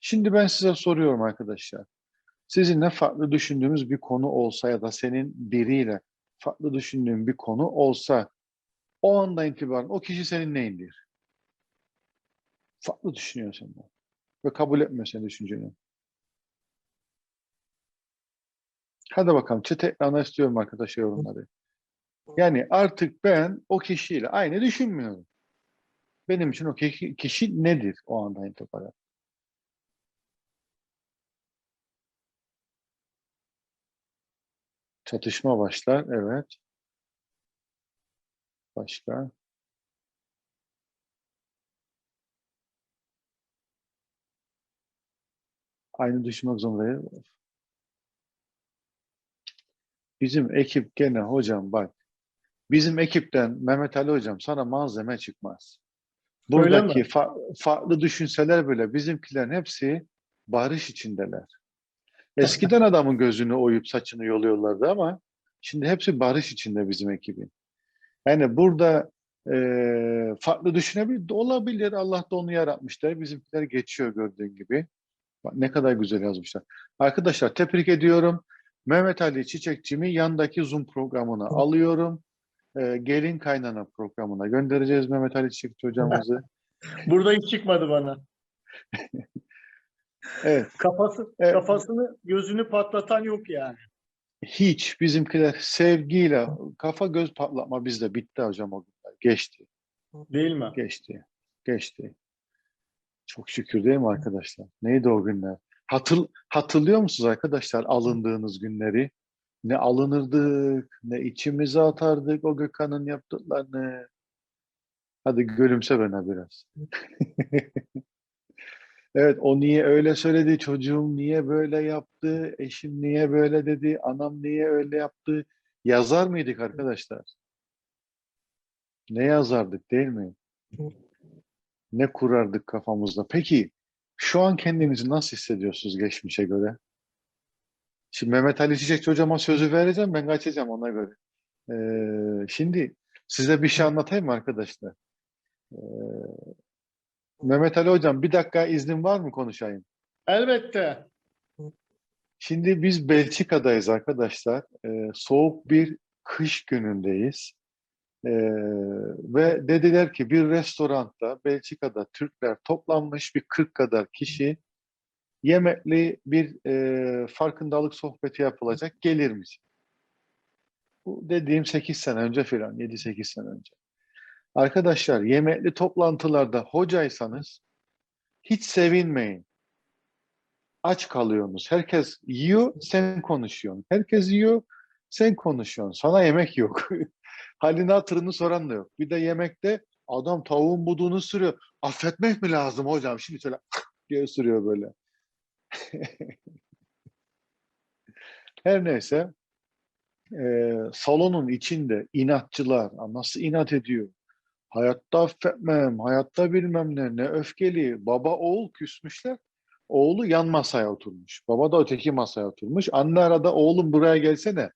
Şimdi ben size soruyorum arkadaşlar. Sizinle farklı düşündüğümüz bir konu olsa ya da senin biriyle farklı düşündüğün bir konu olsa o andan itibaren o kişi senin neyindir? Farklı düşünüyor senden. Ve kabul etmiyor senin düşünceni. Hadi bakalım çete ekrana istiyorum arkadaşlar yorumları. Yani artık ben o kişiyle aynı düşünmüyorum. Benim için o kişi, kişi nedir o andan itibaren? Çatışma başlar, evet. Başka? Aynı düşünmek zorunda değil. Bizim ekip gene hocam bak. Bizim ekipten Mehmet Ali hocam sana malzeme çıkmaz. Buradaki fa- farklı düşünseler bile bizimkilerin hepsi barış içindeler. Eskiden adamın gözünü oyup saçını yoluyorlardı ama şimdi hepsi barış içinde bizim ekibin. Yani burada eee, farklı düşünebilir, olabilir. Allah da onu yaratmışlar. Bizimkiler geçiyor gördüğün gibi. Bak ne kadar güzel yazmışlar. Arkadaşlar tebrik ediyorum. Mehmet Ali Çiçekçi'mi yandaki Zoom programına alıyorum. Eee, gelin kaynana programına göndereceğiz Mehmet Ali Çiçekçi hocamızı. Burada hiç çıkmadı bana. Evet. Kafası, Evet. kafasını, gözünü patlatan yok yani. Hiç bizimkiler sevgiyle kafa göz patlatma bizde bitti hocam o günler. Geçti. Değil mi? Geçti. Geçti. Çok şükür değil mi arkadaşlar? Neydi o günler? Hatır, hatırlıyor musunuz arkadaşlar alındığınız günleri? Ne alınırdık, ne içimize atardık o Gökhan'ın yaptıklarını. Hadi gülümse bana biraz. Evet, o niye öyle söyledi, çocuğum niye böyle yaptı, eşim niye böyle dedi, anam niye öyle yaptı. Yazar mıydık arkadaşlar? Ne yazardık değil mi? Ne kurardık kafamızda. Peki şu an kendinizi nasıl hissediyorsunuz geçmişe göre? Şimdi Mehmet Ali Çiçekçi hocama sözü vereceğim, ben kaçacağım ona göre. Ee, şimdi size bir şey anlatayım mı arkadaşlar? Ee, Mehmet Ali hocam bir dakika iznin var mı konuşayım? Elbette. Şimdi biz Belçika'dayız arkadaşlar. Ee, soğuk bir kış günündeyiz. Ee, ve dediler ki bir restoranda Belçika'da Türkler toplanmış bir 40 kadar kişi yemekli bir e, farkındalık sohbeti yapılacak. Gelir misin? Bu dediğim 8 sene önce filan, 7-8 sene önce. Arkadaşlar yemekli toplantılarda hocaysanız hiç sevinmeyin. Aç kalıyorsunuz. Herkes yiyor, sen konuşuyorsun. Herkes yiyor, sen konuşuyorsun. Sana yemek yok. Halini hatırını soran da yok. Bir de yemekte adam tavuğun buduğunu sürüyor. Affetmek mi lazım hocam? Şimdi şöyle diye sürüyor böyle. Her neyse e, salonun içinde inatçılar nasıl inat ediyor? Hayatta affetmem, hayatta bilmem ne, ne öfkeli. Baba oğul küsmüşler. Oğlu yan masaya oturmuş. Baba da öteki masaya oturmuş. Anne arada oğlum buraya gelsene.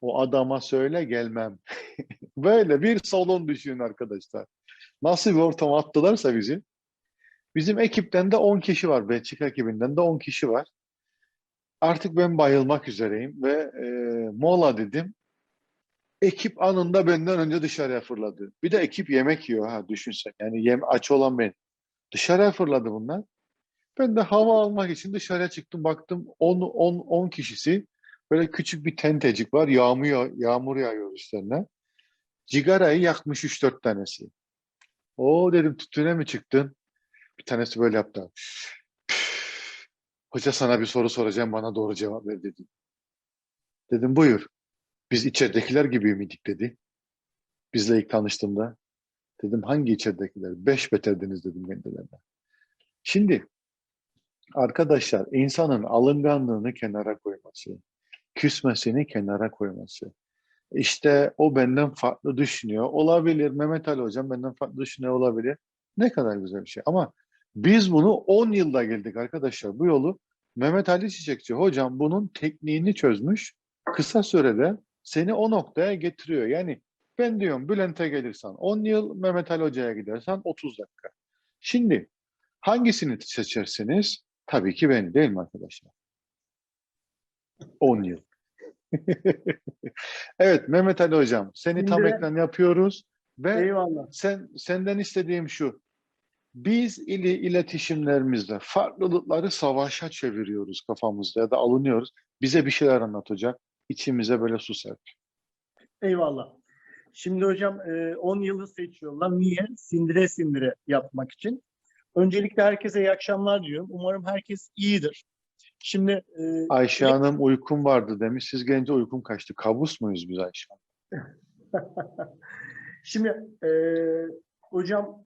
O adama söyle gelmem. Böyle bir salon düşünün arkadaşlar. Nasıl bir ortam attılarsa bizi. Bizim ekipten de 10 kişi var. Belçika ekibinden de 10 kişi var. Artık ben bayılmak üzereyim ve e, mola dedim. Ekip anında benden önce dışarıya fırladı. Bir de ekip yemek yiyor ha düşünsen. Yani yem aç olan ben. Dışarıya fırladı bunlar. Ben de hava almak için dışarıya çıktım. Baktım 10 10 10 kişisi böyle küçük bir tentecik var. Yağmur yağ- yağmur yağıyor üstlerine. Cigarayı yakmış 3-4 tanesi. O dedim tütüne mi çıktın? Bir tanesi böyle yaptı. Hoca sana bir soru soracağım bana doğru cevap ver dedi. Dedim buyur. Biz içeridekiler gibi miydik dedi. Bizle ilk tanıştığımda. Dedim hangi içeridekiler? Beş beterdiniz dedim kendilerine. Şimdi arkadaşlar insanın alınganlığını kenara koyması, küsmesini kenara koyması. İşte o benden farklı düşünüyor. Olabilir. Mehmet Ali hocam benden farklı düşünüyor olabilir. Ne kadar güzel bir şey. Ama biz bunu 10 yılda geldik arkadaşlar. Bu yolu Mehmet Ali Çiçekçi hocam bunun tekniğini çözmüş. Kısa sürede seni o noktaya getiriyor. Yani ben diyorum Bülent'e gelirsen 10 yıl, Mehmet Ali Hoca'ya gidersen 30 dakika. Şimdi Hangisini seçersiniz? Tabii ki beni değil mi arkadaşlar? 10 yıl. evet Mehmet Ali Hocam seni tam Şimdi- ekran yapıyoruz ve Eyvallah. sen senden istediğim şu. Biz ili iletişimlerimizde farklılıkları savaşa çeviriyoruz kafamızda ya da alınıyoruz. Bize bir şeyler anlatacak. İçimize böyle su serp. Eyvallah. Şimdi hocam e, 10 yılı seçiyorlar. Niye? Sindire sindire yapmak için. Öncelikle herkese iyi akşamlar diliyorum. Umarım herkes iyidir. Şimdi e, Ayşe Hanım uykum vardı demiş. Siz gelince uykum kaçtı. Kabus muyuz biz Ayşe Hanım? Şimdi e, hocam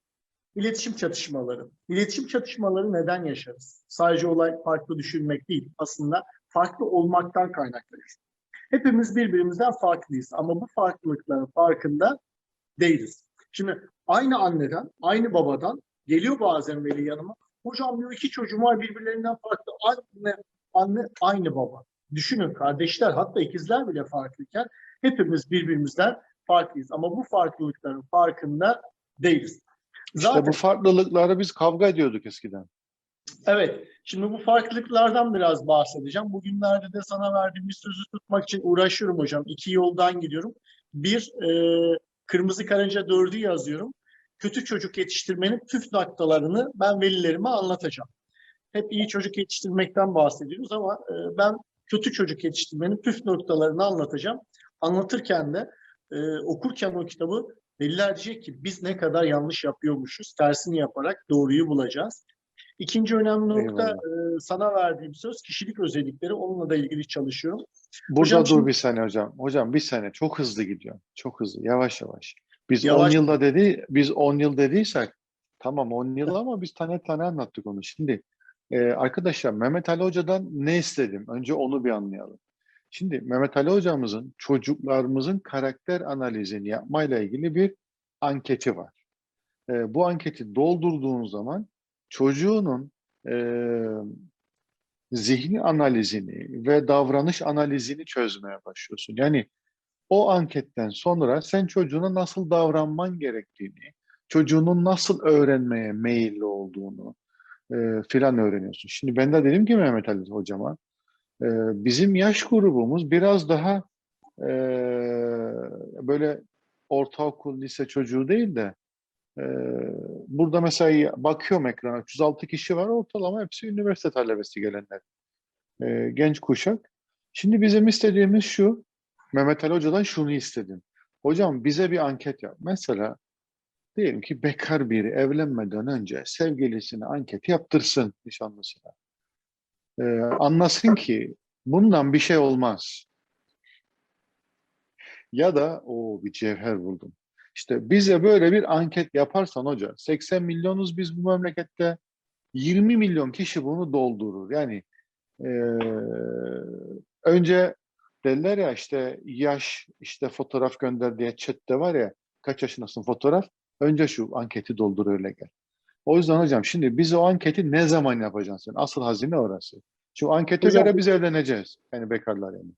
iletişim çatışmaları. İletişim çatışmaları neden yaşarız? Sadece olay farklı düşünmek değil. Aslında farklı olmaktan kaynaklanıyor. Hepimiz birbirimizden farklıyız ama bu farklılıkların farkında değiliz. Şimdi aynı anneden, aynı babadan geliyor bazen veli yanıma. Hocam diyor iki çocuğum var birbirlerinden farklı. Anne, anne aynı baba. Düşünün kardeşler hatta ikizler bile farklıyken hepimiz birbirimizden farklıyız. Ama bu farklılıkların farkında değiliz. İşte bu farklılıkları biz kavga ediyorduk eskiden. Evet. Şimdi bu farklılıklardan biraz bahsedeceğim. Bugünlerde de sana verdiğim bir sözü tutmak için uğraşıyorum hocam. İki yoldan gidiyorum. Bir, e, kırmızı karınca dördü yazıyorum. Kötü çocuk yetiştirmenin püf noktalarını ben velilerime anlatacağım. Hep iyi çocuk yetiştirmekten bahsediyoruz ama e, ben kötü çocuk yetiştirmenin püf noktalarını anlatacağım. Anlatırken de e, okurken o kitabı veliler diyecek ki biz ne kadar yanlış yapıyormuşuz. Tersini yaparak doğruyu bulacağız. İkinci önemli nokta e, sana verdiğim söz kişilik özellikleri. Onunla da ilgili çalışıyorum. Burada Hocam dur şimdi- bir saniye hocam. Hocam bir saniye. Çok hızlı gidiyor. Çok hızlı. Yavaş yavaş. Biz 10 Yavaş. yılda dedi, biz 10 yıl dediysek tamam 10 yıl ama biz tane tane anlattık onu. Şimdi e, arkadaşlar Mehmet Ali Hoca'dan ne istedim? Önce onu bir anlayalım. Şimdi Mehmet Ali Hocamızın çocuklarımızın karakter analizini yapmayla ilgili bir anketi var. E, bu anketi doldurduğun zaman çocuğunun e, zihni analizini ve davranış analizini çözmeye başlıyorsun. Yani o anketten sonra sen çocuğuna nasıl davranman gerektiğini, çocuğunun nasıl öğrenmeye meyilli olduğunu e, filan öğreniyorsun. Şimdi ben de dedim ki Mehmet Ali hocama, e, bizim yaş grubumuz biraz daha e, böyle ortaokul, lise çocuğu değil de burada mesela bakıyorum ekrana 306 kişi var ortalama hepsi üniversite talebesi gelenler. E, genç kuşak. Şimdi bizim istediğimiz şu, Mehmet Ali Hoca'dan şunu istedim. Hocam bize bir anket yap. Mesela diyelim ki bekar biri evlenmeden önce sevgilisine anket yaptırsın nişanlısına. Ee, anlasın ki bundan bir şey olmaz. Ya da o bir cevher buldum. İşte bize böyle bir anket yaparsan hoca 80 milyonuz biz bu memlekette 20 milyon kişi bunu doldurur. Yani e, önce derler ya işte yaş işte fotoğraf gönder diye chatte var ya kaç yaşındasın fotoğraf önce şu anketi doldur öyle gel. O yüzden hocam şimdi biz o anketi ne zaman yapacaksın? Asıl hazine orası. Şu ankete Hocam- göre biz evleneceğiz. Yani bekarlar yani.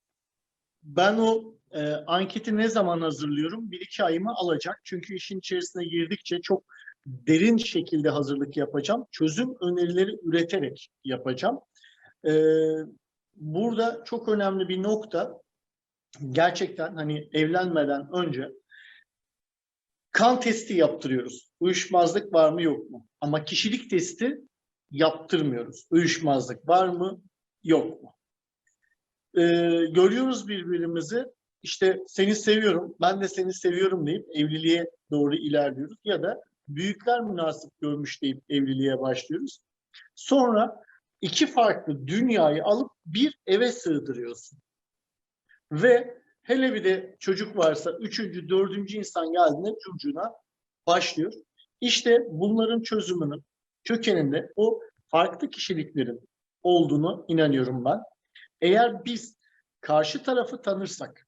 Ben o e, anketi ne zaman hazırlıyorum? Bir iki ayımı alacak. Çünkü işin içerisine girdikçe çok derin şekilde hazırlık yapacağım. Çözüm önerileri üreterek yapacağım. E, burada çok önemli bir nokta gerçekten hani evlenmeden önce kan testi yaptırıyoruz. Uyuşmazlık var mı yok mu? Ama kişilik testi yaptırmıyoruz. Uyuşmazlık var mı yok mu? Ee, görüyoruz birbirimizi. İşte seni seviyorum, ben de seni seviyorum deyip evliliğe doğru ilerliyoruz. Ya da büyükler münasip görmüş deyip evliliğe başlıyoruz. Sonra iki farklı dünyayı alıp bir eve sığdırıyorsun. Ve hele bir de çocuk varsa üçüncü, dördüncü insan geldiğinde çocuğuna başlıyor. İşte bunların çözümünün kökeninde o farklı kişiliklerin olduğunu inanıyorum ben. Eğer biz karşı tarafı tanırsak,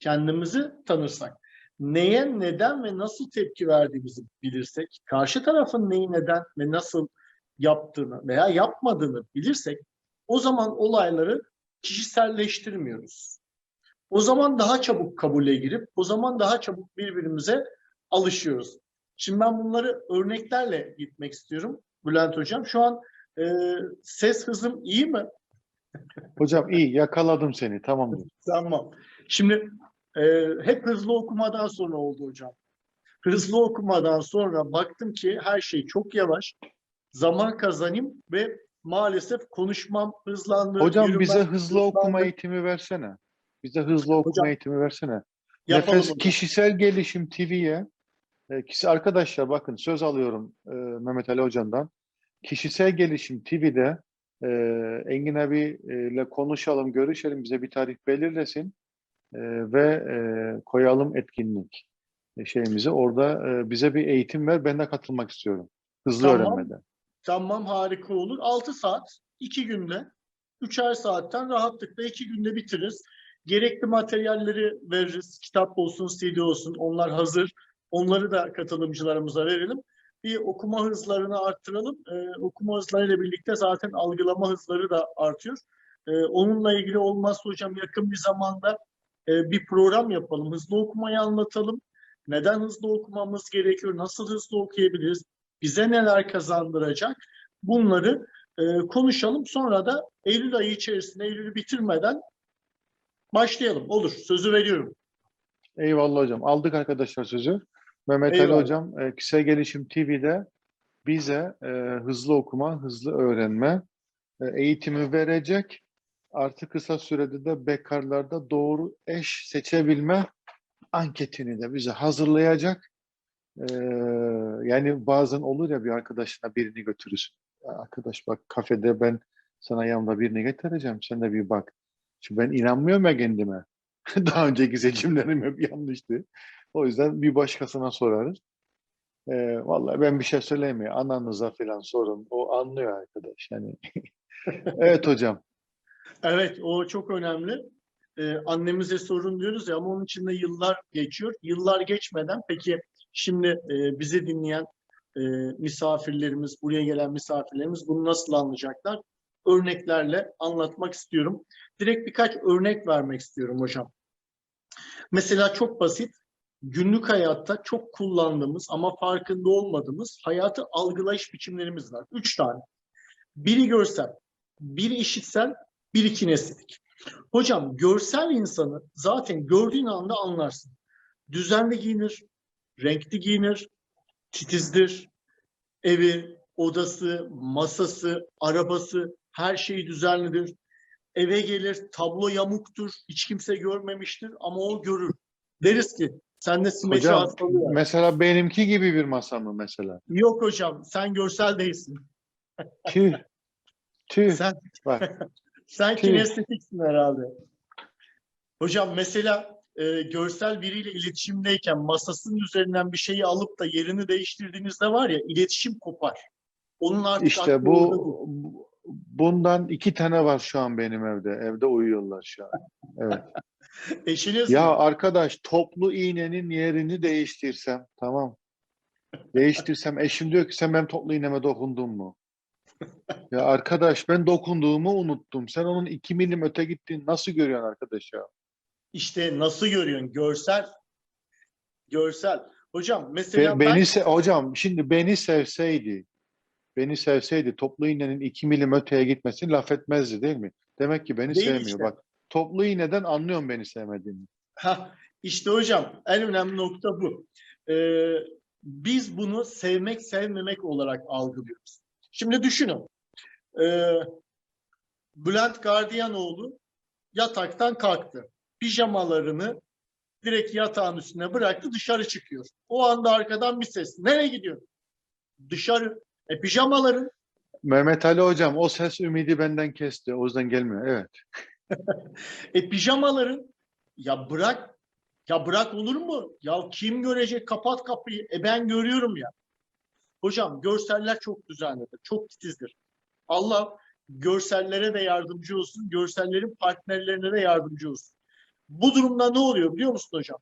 kendimizi tanırsak, neye, neden ve nasıl tepki verdiğimizi bilirsek, karşı tarafın neyi neden ve nasıl yaptığını veya yapmadığını bilirsek, o zaman olayları kişiselleştirmiyoruz. O zaman daha çabuk kabule girip, o zaman daha çabuk birbirimize alışıyoruz. Şimdi ben bunları örneklerle gitmek istiyorum. Bülent Hocam. Şu an e, ses hızım iyi mi? Hocam iyi yakaladım seni tamamdır. Tamam. Şimdi e, hep hızlı okumadan sonra oldu hocam. Hızlı okumadan sonra baktım ki her şey çok yavaş. Zaman kazanayım ve maalesef konuşmam hızlandı. Hocam yürümem bize hızlı hızlandı. okuma eğitimi versene. Bize hızlı okuma Hocam, eğitimi versene. Nefes hocam. Kişisel Gelişim TV'ye e, kişi arkadaşlar bakın söz alıyorum e, Mehmet Ali Hocam'dan. Kişisel Gelişim TV'de e, Engin abiyle konuşalım, görüşelim, bize bir tarih belirlesin e, ve e, koyalım etkinlik şeyimizi. Orada e, bize bir eğitim ver, ben de katılmak istiyorum. Hızlı Tamam. öğrenmede. Tamam harika olur. 6 saat, 2 günde, 3'er saatten rahatlıkla 2 günde bitiririz. Gerekli materyalleri veririz. Kitap olsun, CD olsun onlar hazır. Onları da katılımcılarımıza verelim. Bir okuma hızlarını arttıralım. Ee, okuma hızlarıyla birlikte zaten algılama hızları da artıyor. Ee, onunla ilgili olmazsa hocam yakın bir zamanda e, bir program yapalım. Hızlı okumayı anlatalım. Neden hızlı okumamız gerekiyor? Nasıl hızlı okuyabiliriz? bize neler kazandıracak bunları e, konuşalım. Sonra da Eylül ayı içerisinde Eylül'ü bitirmeden başlayalım. Olur. Sözü veriyorum. Eyvallah hocam. Aldık arkadaşlar sözü. Mehmet Ali Eyvallah. hocam e, Kişisel Gelişim TV'de bize e, hızlı okuma, hızlı öğrenme e, eğitimi verecek. Artık kısa sürede de bekarlarda doğru eş seçebilme anketini de bize hazırlayacak. E, yani bazen olur ya bir arkadaşına birini götürürsün. Ya arkadaş bak kafede ben sana yanımda birini getireceğim. Sen de bir bak. Şimdi ben inanmıyorum ya kendime. Daha önceki seçimlerim hep yanlıştı. O yüzden bir başkasına sorarız. Ee, vallahi ben bir şey söylemiyor. Ananıza falan sorun. O anlıyor arkadaş. Yani. evet hocam. Evet, o çok önemli. Ee, annemize sorun diyoruz ya ama onun için de yıllar geçiyor. Yıllar geçmeden peki şimdi e, bizi dinleyen e, misafirlerimiz, buraya gelen misafirlerimiz bunu nasıl anlayacaklar? Örneklerle anlatmak istiyorum. Direkt birkaç örnek vermek istiyorum hocam. Mesela çok basit, günlük hayatta çok kullandığımız ama farkında olmadığımız hayatı algılayış biçimlerimiz var. Üç tane. Biri görsel, biri işitsel, biri kinestetik. Hocam görsel insanı zaten gördüğün anda anlarsın. Düzenli giyinir, renkli giyinir, titizdir. Evi, odası, masası, arabası her şeyi düzenlidir. Eve gelir, tablo yamuktur, hiç kimse görmemiştir ama o görür. Deriz ki sende simetri Hocam hastalığı var. mesela benimki gibi bir masa mı mesela? Yok hocam sen görsel değilsin. Tüh. Tüh. Sen Bak. Sen Tüh. kinestetiksin herhalde. Hocam mesela e, görsel biriyle iletişimdeyken masasının üzerinden bir şeyi alıp da yerini değiştirdiğinizde var ya iletişim kopar. Onun artık İşte bu bu- bundan iki tane var şu an benim evde. Evde uyuyorlar şu an. Evet. Eşiniz Ya mi? arkadaş toplu iğnenin yerini değiştirsem tamam. Değiştirsem eşim diyor ki sen benim toplu iğneme dokundun mu? Ya arkadaş ben dokunduğumu unuttum. Sen onun iki milim öte gittiğini nasıl görüyorsun arkadaş ya? İşte nasıl görüyorsun? Görsel. Görsel. Hocam Be- mesela beni ben se- hocam şimdi beni sevseydi beni sevseydi toplu iğnenin iki milim öteye gitmesini laf etmezdi değil mi? Demek ki beni Değil sevmiyor. işte. Bak toplu iğneden anlıyorum beni sevmediğini. Hah, işte hocam en önemli nokta bu. Ee, biz bunu sevmek sevmemek olarak algılıyoruz. Şimdi düşünün. Ee, Bülent Gardiyanoğlu yataktan kalktı. Pijamalarını direkt yatağın üstüne bıraktı dışarı çıkıyor. O anda arkadan bir ses. Nereye gidiyor? Dışarı. E pijamaların. Mehmet Ali hocam o ses ümidi benden kesti. O yüzden gelmiyor. Evet. E pijamaların. Ya bırak. Ya bırak olur mu? Ya kim görecek? Kapat kapıyı. E ben görüyorum ya. Hocam görseller çok düzenlidir. Çok titizdir. Allah görsellere de yardımcı olsun. Görsellerin partnerlerine de yardımcı olsun. Bu durumda ne oluyor biliyor musun hocam?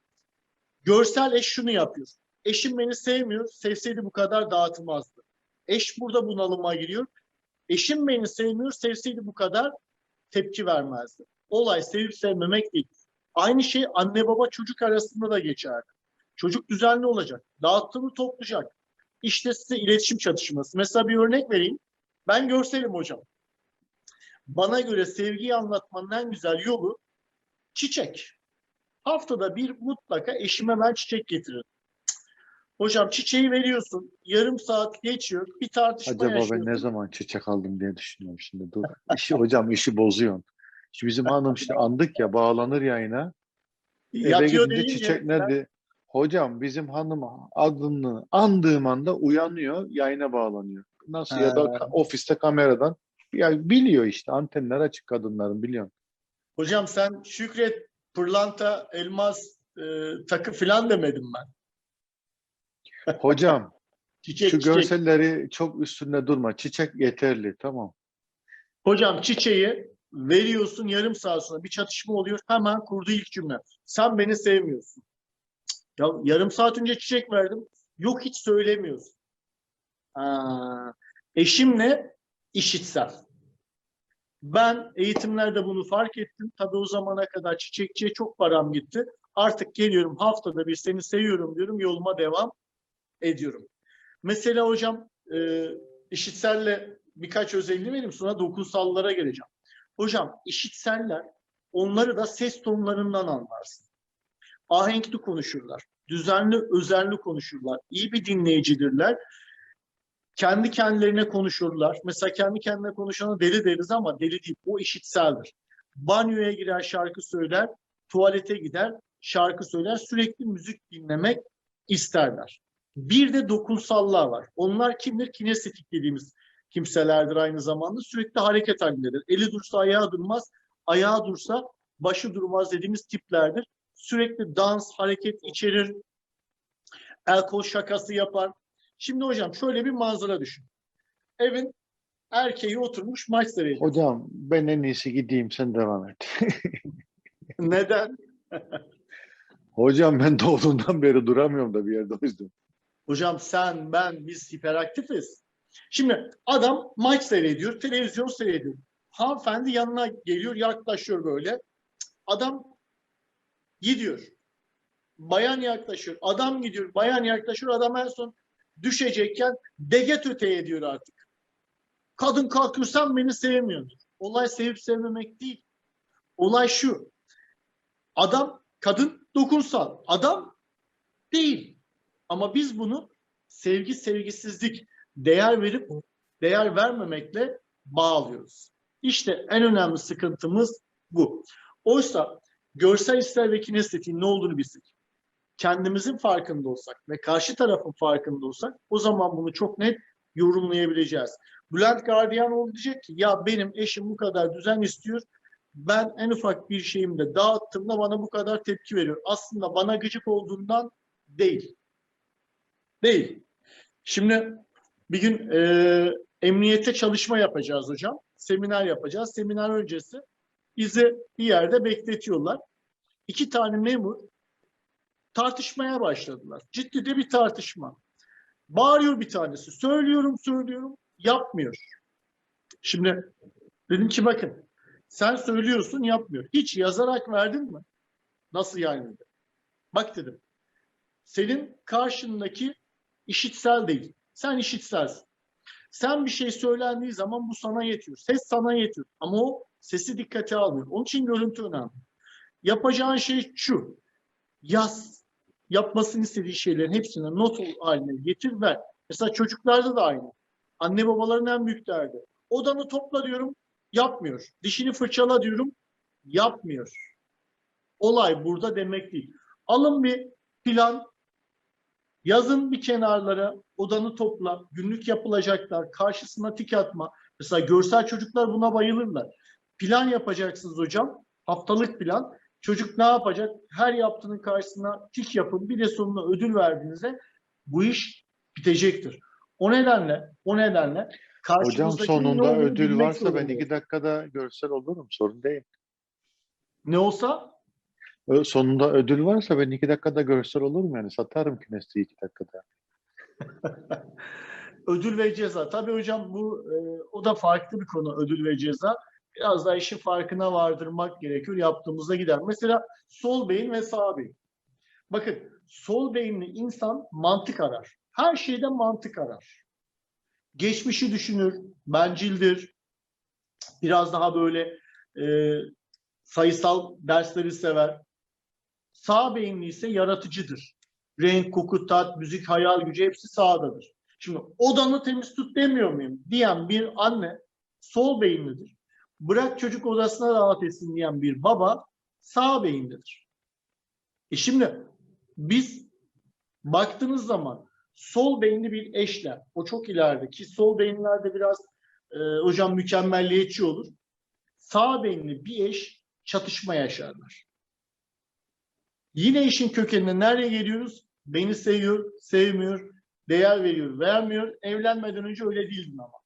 Görsel eş şunu yapıyor. Eşim beni sevmiyor. Sevseydi bu kadar dağıtmazdı. Eş burada bunalıma giriyor. Eşim beni sevmiyor. Sevseydi bu kadar tepki vermezdi. Olay sevip sevmemek değil. Aynı şey anne baba çocuk arasında da geçerli. Çocuk düzenli olacak. Dağıttığını toplayacak. İşte size iletişim çatışması. Mesela bir örnek vereyim. Ben görselim hocam. Bana göre sevgiyi anlatmanın en güzel yolu çiçek. Haftada bir mutlaka eşime ben çiçek getiririm. Hocam çiçeği veriyorsun. Yarım saat geçiyor. Bir tartışma Acaba ben yaşıyorsun. ne zaman çiçek aldım diye düşünüyorum şimdi. Dur. İşi, hocam işi bozuyorsun. Şimdi bizim hanım işte andık ya bağlanır yayına. Eve Yatıyor gidince çiçek ben- nerede? Hocam bizim hanım adını andığım anda uyanıyor, yayına bağlanıyor. Nasıl ya da Ha. ofiste kameradan. Ya biliyor işte antenler açık kadınların biliyorsun. Hocam sen Şükret, pırlanta, elmas e, takı filan demedim ben. Hocam Çiçek, şu çiçek. görselleri çok üstünde durma. Çiçek yeterli tamam. Hocam çiçeği veriyorsun yarım saat sonra bir çatışma oluyor. Hemen kurdu ilk cümle. Sen beni sevmiyorsun. Ya yarım saat önce çiçek verdim. Yok hiç söylemiyorsun. Aa, eşimle işitsel. Ben eğitimlerde bunu fark ettim. Tabii o zamana kadar çiçekçiye çok param gitti. Artık geliyorum haftada bir seni seviyorum diyorum. Yoluma devam ediyorum. Mesela hocam e, işitselle birkaç özelliği vereyim sonra dokunsallara geleceğim. Hocam işitseller onları da ses tonlarından anlarsın. Ahenkli konuşurlar. Düzenli, özenli konuşurlar. iyi bir dinleyicidirler. Kendi kendilerine konuşurlar. Mesela kendi kendine konuşana deli deriz ama deli değil. O işitseldir. Banyoya girer şarkı söyler. Tuvalete gider şarkı söyler. Sürekli müzik dinlemek isterler. Bir de dokunsallar var. Onlar kimdir? Kinestetik dediğimiz kimselerdir aynı zamanda. Sürekli hareket halindedir. Eli dursa ayağı durmaz, ayağı dursa başı durmaz dediğimiz tiplerdir. Sürekli dans, hareket içerir. El kol şakası yapar. Şimdi hocam şöyle bir manzara düşün. Evin erkeği oturmuş maç seyrediyor. Hocam ben en iyisi gideyim sen devam et. Neden? Hocam ben doğduğumdan beri duramıyorum da bir yerde o yüzden. Hocam sen, ben, biz hiperaktifiz. Şimdi adam maç seyrediyor, televizyon seyrediyor. Hanımefendi yanına geliyor, yaklaşıyor böyle. Adam gidiyor. Bayan yaklaşıyor. Adam gidiyor. Bayan yaklaşıyor. Adam en son düşecekken deget öteye diyor artık. Kadın kalkıyor beni sevmiyorsun. Olay sevip sevmemek değil. Olay şu. Adam, kadın dokunsal. Adam değil. Ama biz bunu sevgi, sevgisizlik, değer verip değer vermemekle bağlıyoruz. İşte en önemli sıkıntımız bu. Oysa görsel ister ve kinestetiğin ne olduğunu bilsek, kendimizin farkında olsak ve karşı tarafın farkında olsak o zaman bunu çok net yorumlayabileceğiz. Bülent Gardiyanoğlu diyecek ki ya benim eşim bu kadar düzen istiyor. Ben en ufak bir şeyimde dağıttığımda bana bu kadar tepki veriyor. Aslında bana gıcık olduğundan değil. Değil. Şimdi bir gün e, emniyete çalışma yapacağız hocam. Seminer yapacağız. Seminer öncesi bizi bir yerde bekletiyorlar. İki tane memur tartışmaya başladılar. Ciddi de bir tartışma. Bağırıyor bir tanesi. Söylüyorum, söylüyorum. Yapmıyor. Şimdi dedim ki bakın sen söylüyorsun yapmıyor. Hiç yazarak verdin mi? Nasıl yani? Bak dedim. Senin karşındaki işitsel değil. Sen işitselsin. Sen bir şey söylendiği zaman bu sana yetiyor. Ses sana yetiyor. Ama o sesi dikkate almıyor. Onun için görüntü önemli. Yapacağın şey şu. Yaz. Yapmasını istediği şeylerin hepsini not haline getir ver. Mesela çocuklarda da aynı. Anne babaların en büyük derdi. Odanı topla diyorum. Yapmıyor. Dişini fırçala diyorum. Yapmıyor. Olay burada demek değil. Alın bir plan, Yazın bir kenarlara odanı topla, günlük yapılacaklar, karşısına tik atma. Mesela görsel çocuklar buna bayılırlar. Plan yapacaksınız hocam, haftalık plan. Çocuk ne yapacak? Her yaptığının karşısına tik yapın, bir de sonuna ödül verdiğinizde bu iş bitecektir. O nedenle, o nedenle Hocam sonunda ödül varsa ben iki dakikada görsel olurum sorun değil. Ne olsa Sonunda ödül varsa ben iki dakikada görsel olurum yani satarım kinestiği iki dakikada. ödül ve ceza. Tabii hocam bu e, o da farklı bir konu ödül ve ceza. Biraz daha işin farkına vardırmak gerekiyor. Yaptığımızda gider. Mesela sol beyin ve sağ beyin. Bakın sol beyinli insan mantık arar. her şeyde mantık arar. Geçmişi düşünür, bencildir. Biraz daha böyle e, sayısal dersleri sever. Sağ beyinli ise yaratıcıdır. Renk, koku, tat, müzik, hayal gücü hepsi sağdadır. Şimdi odanı temiz tut demiyor muyum diyen bir anne sol beyinlidir. Bırak çocuk odasına rahat etsin diyen bir baba sağ beyinlidir. E şimdi biz baktığınız zaman sol beyinli bir eşle, o çok ileride ki sol beyinlerde biraz e, hocam mükemmelliyetçi olur. Sağ beyinli bir eş çatışma yaşarlar. Yine işin kökenine nereye geliyoruz? Beni seviyor, sevmiyor, değer veriyor, vermiyor. Evlenmeden önce öyle değildin ama.